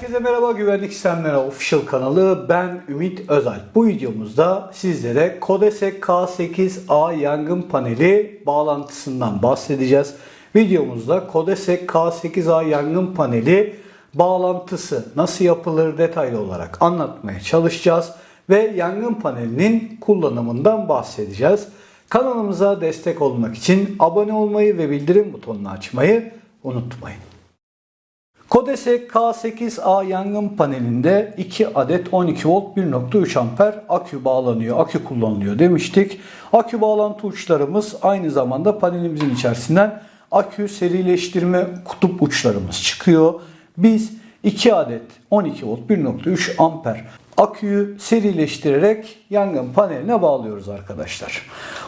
Herkese merhaba Güvenlik Sistemleri Official kanalı. Ben Ümit Özel. Bu videomuzda sizlere Codesec K8A yangın paneli bağlantısından bahsedeceğiz. Videomuzda Codesec K8A yangın paneli bağlantısı nasıl yapılır detaylı olarak anlatmaya çalışacağız ve yangın panelinin kullanımından bahsedeceğiz. Kanalımıza destek olmak için abone olmayı ve bildirim butonunu açmayı unutmayın. Codesec K8A yangın panelinde 2 adet 12 volt 1.3 amper akü bağlanıyor, akü kullanılıyor demiştik. Akü bağlantı uçlarımız aynı zamanda panelimizin içerisinden akü serileştirme kutup uçlarımız çıkıyor. Biz 2 adet 12 volt 1.3 amper aküyü serileştirerek yangın paneline bağlıyoruz arkadaşlar.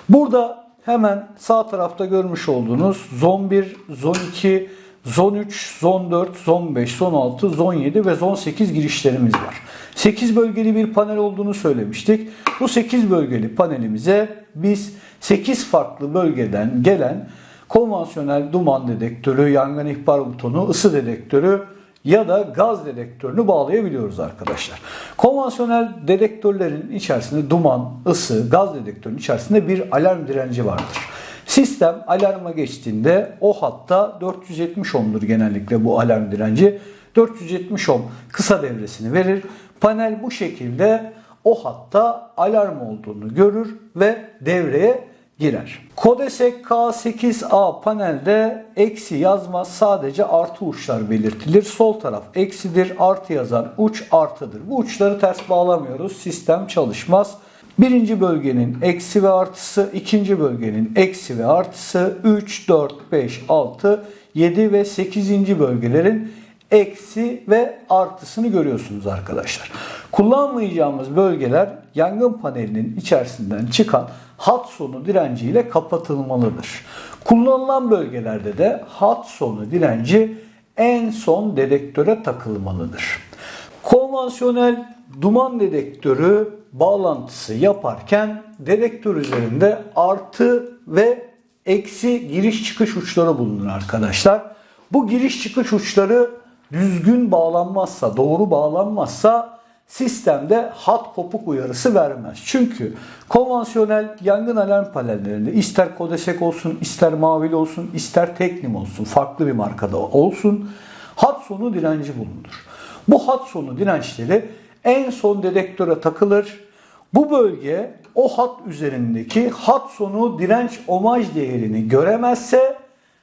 Burada hemen sağ tarafta görmüş olduğunuz Zon 1, Zon 2, Zon 3, Zon 4, Zon 5, Zon 6, Zon 7 ve Zon 8 girişlerimiz var. 8 bölgeli bir panel olduğunu söylemiştik. Bu 8 bölgeli panelimize biz 8 farklı bölgeden gelen konvansiyonel duman dedektörü, yangın ihbar butonu, ısı dedektörü ya da gaz dedektörünü bağlayabiliyoruz arkadaşlar. Konvansiyonel dedektörlerin içerisinde duman, ısı, gaz dedektörünün içerisinde bir alarm direnci vardır. Sistem alarma geçtiğinde o hatta 470 ohm'dur genellikle bu alarm direnci. 470 ohm kısa devresini verir. Panel bu şekilde o hatta alarm olduğunu görür ve devreye girer. Codesec K8A panelde eksi yazmaz sadece artı uçlar belirtilir. Sol taraf eksidir, artı yazan uç artıdır. Bu uçları ters bağlamıyoruz. Sistem çalışmaz. Birinci bölgenin eksi ve artısı, ikinci bölgenin eksi ve artısı, 3, 4, 5, 6, 7 ve 8. bölgelerin eksi ve artısını görüyorsunuz arkadaşlar. Kullanmayacağımız bölgeler yangın panelinin içerisinden çıkan hat sonu direnciyle kapatılmalıdır. Kullanılan bölgelerde de hat sonu direnci en son dedektöre takılmalıdır. Konvansiyonel duman dedektörü bağlantısı yaparken dedektör üzerinde artı ve eksi giriş çıkış uçları bulunur arkadaşlar. Bu giriş çıkış uçları düzgün bağlanmazsa, doğru bağlanmazsa sistemde hat kopuk uyarısı vermez. Çünkü konvansiyonel yangın alarm panellerinde ister Codesec olsun, ister Mavil olsun, ister Teknim olsun, farklı bir markada olsun hat sonu direnci bulunur. Bu hat sonu dirençleri en son dedektöre takılır. Bu bölge o hat üzerindeki hat sonu direnç omaj değerini göremezse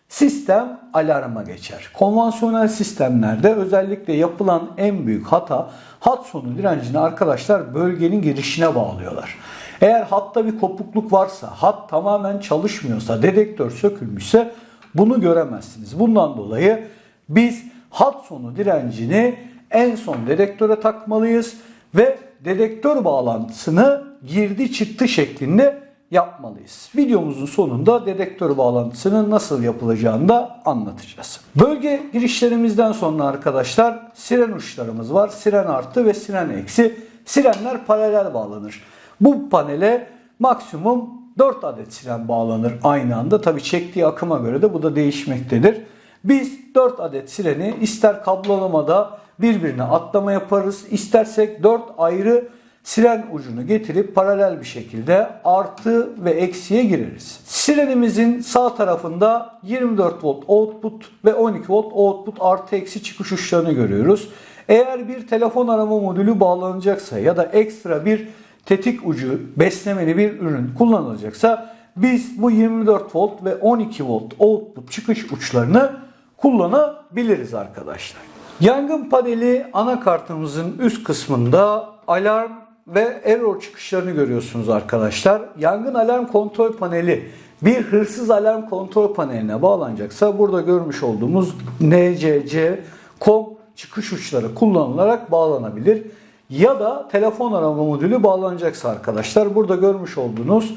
sistem alarma geçer. Konvansiyonel sistemlerde özellikle yapılan en büyük hata hat sonu direncini arkadaşlar bölgenin girişine bağlıyorlar. Eğer hatta bir kopukluk varsa, hat tamamen çalışmıyorsa, dedektör sökülmüşse bunu göremezsiniz. Bundan dolayı biz hat sonu direncini en son dedektöre takmalıyız ve dedektör bağlantısını girdi çıktı şeklinde yapmalıyız. Videomuzun sonunda dedektör bağlantısının nasıl yapılacağını da anlatacağız. Bölge girişlerimizden sonra arkadaşlar siren uçlarımız var. Siren artı ve siren eksi. Sirenler paralel bağlanır. Bu panele maksimum 4 adet siren bağlanır aynı anda. Tabi çektiği akıma göre de bu da değişmektedir. Biz 4 adet sireni ister kablolamada birbirine atlama yaparız. İstersek 4 ayrı siren ucunu getirip paralel bir şekilde artı ve eksiye gireriz. Sirenimizin sağ tarafında 24 volt output ve 12 volt output artı eksi çıkış uçlarını görüyoruz. Eğer bir telefon arama modülü bağlanacaksa ya da ekstra bir tetik ucu beslemeli bir ürün kullanılacaksa biz bu 24 volt ve 12 volt output çıkış uçlarını kullanabiliriz arkadaşlar. Yangın paneli anakartımızın üst kısmında alarm ve error çıkışlarını görüyorsunuz arkadaşlar. Yangın alarm kontrol paneli bir hırsız alarm kontrol paneline bağlanacaksa burada görmüş olduğumuz NCC, COM çıkış uçları kullanılarak bağlanabilir. Ya da telefon arama modülü bağlanacaksa arkadaşlar burada görmüş olduğunuz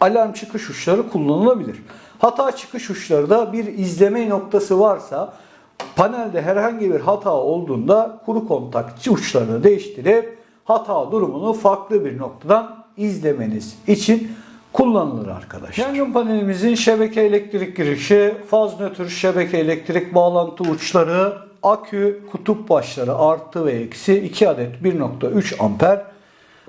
alarm çıkış uçları kullanılabilir. Hata çıkış uçları da bir izleme noktası varsa panelde herhangi bir hata olduğunda kuru kontak uçlarını değiştirip hata durumunu farklı bir noktadan izlemeniz için kullanılır arkadaşlar. Yangın panelimizin şebeke elektrik girişi, faz nötr şebeke elektrik bağlantı uçları Akü kutup başları artı ve eksi 2 adet 1.3 amper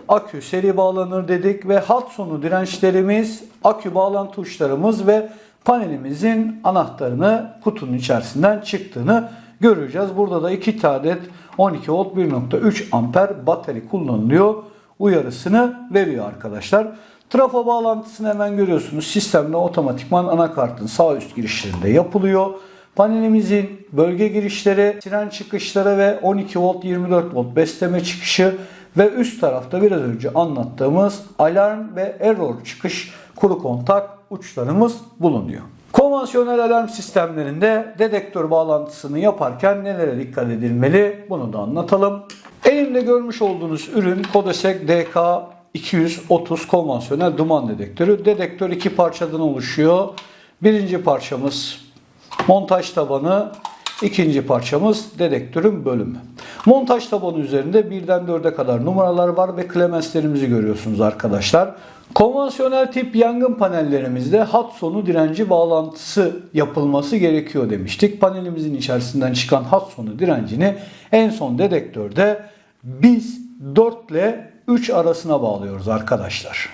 akü seri bağlanır dedik ve hat sonu dirençlerimiz, akü bağlantı uçlarımız ve panelimizin anahtarını kutunun içerisinden çıktığını göreceğiz. Burada da 2 adet 12 volt 1.3 amper batarya kullanılıyor uyarısını veriyor arkadaşlar. Trafo bağlantısını hemen görüyorsunuz. Sistemde otomatikman anakartın sağ üst girişlerinde yapılıyor. Panelimizin bölge girişleri, tren çıkışları ve 12 volt 24 volt besleme çıkışı ve üst tarafta biraz önce anlattığımız alarm ve error çıkış kuru kontak uçlarımız bulunuyor. Konvansiyonel alarm sistemlerinde dedektör bağlantısını yaparken nelere dikkat edilmeli bunu da anlatalım. Elimde görmüş olduğunuz ürün Kodesek DK 230 konvansiyonel duman dedektörü. Dedektör iki parçadan oluşuyor. Birinci parçamız montaj tabanı, ikinci parçamız dedektörün bölümü. Montaj tabanı üzerinde birden 4'e kadar numaralar var ve klemenslerimizi görüyorsunuz arkadaşlar. Konvansiyonel tip yangın panellerimizde hat sonu direnci bağlantısı yapılması gerekiyor demiştik. Panelimizin içerisinden çıkan hat sonu direncini en son dedektörde biz 4 ile 3 arasına bağlıyoruz arkadaşlar.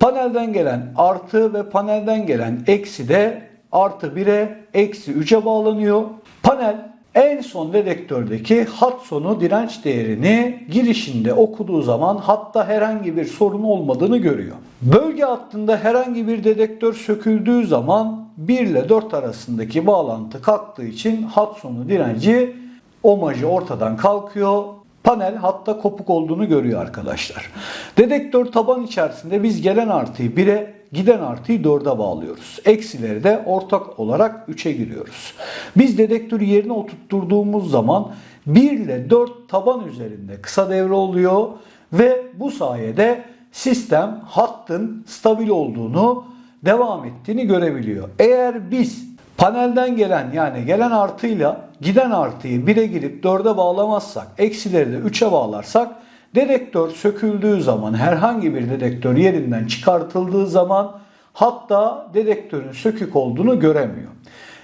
Panelden gelen artı ve panelden gelen eksi de artı 1'e eksi 3'e bağlanıyor. Panel en son dedektördeki hat sonu direnç değerini girişinde okuduğu zaman hatta herhangi bir sorun olmadığını görüyor. Bölge hattında herhangi bir dedektör söküldüğü zaman 1 ile 4 arasındaki bağlantı kalktığı için hat sonu direnci omajı ortadan kalkıyor. Panel hatta kopuk olduğunu görüyor arkadaşlar. Dedektör taban içerisinde biz gelen artıyı 1'e giden artıyı 4'e bağlıyoruz. Eksileri de ortak olarak 3'e giriyoruz. Biz dedektörü yerine oturtturduğumuz zaman 1 ile 4 taban üzerinde kısa devre oluyor ve bu sayede sistem hattın stabil olduğunu devam ettiğini görebiliyor. Eğer biz panelden gelen yani gelen artıyla giden artıyı 1'e girip 4'e bağlamazsak, eksileri de 3'e bağlarsak dedektör söküldüğü zaman herhangi bir dedektör yerinden çıkartıldığı zaman hatta dedektörün sökük olduğunu göremiyor.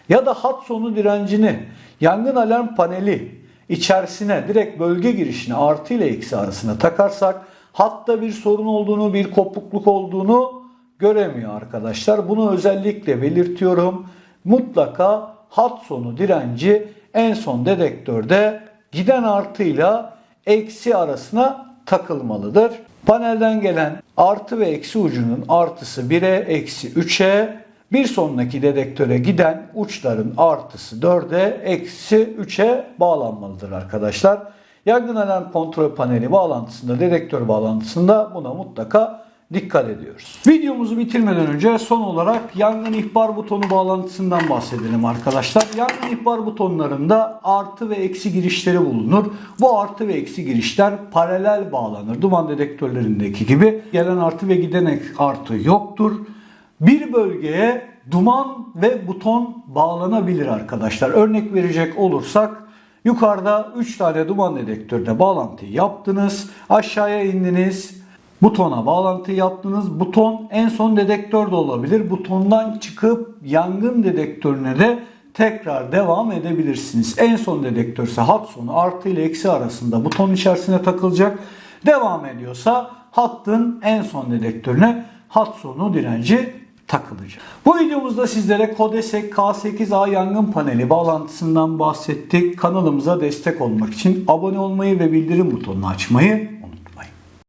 Ya da hat sonu direncini yangın alarm paneli içerisine direkt bölge girişine artı ile eksi arasına takarsak hatta bir sorun olduğunu, bir kopukluk olduğunu göremiyor arkadaşlar. Bunu özellikle belirtiyorum. Mutlaka hat sonu direnci en son dedektörde giden artıyla eksi arasına takılmalıdır. Panelden gelen artı ve eksi ucunun artısı 1'e eksi 3'e bir sonraki dedektöre giden uçların artısı 4'e eksi 3'e bağlanmalıdır arkadaşlar. Yangın alarm kontrol paneli bağlantısında, dedektör bağlantısında buna mutlaka dikkat ediyoruz. Videomuzu bitirmeden önce son olarak yangın ihbar butonu bağlantısından bahsedelim arkadaşlar. Yangın ihbar butonlarında artı ve eksi girişleri bulunur. Bu artı ve eksi girişler paralel bağlanır. Duman dedektörlerindeki gibi gelen artı ve giden artı yoktur. Bir bölgeye duman ve buton bağlanabilir arkadaşlar. Örnek verecek olursak yukarıda 3 tane duman dedektörüne bağlantı yaptınız. Aşağıya indiniz. Butona bağlantı yaptınız. Buton en son dedektör de olabilir. Butondan çıkıp yangın dedektörüne de tekrar devam edebilirsiniz. En son dedektörse hat sonu artı ile eksi arasında buton içerisine takılacak. Devam ediyorsa hattın en son dedektörüne hat sonu direnci takılacak. Bu videomuzda sizlere Kodesek K8A yangın paneli bağlantısından bahsettik. Kanalımıza destek olmak için abone olmayı ve bildirim butonunu açmayı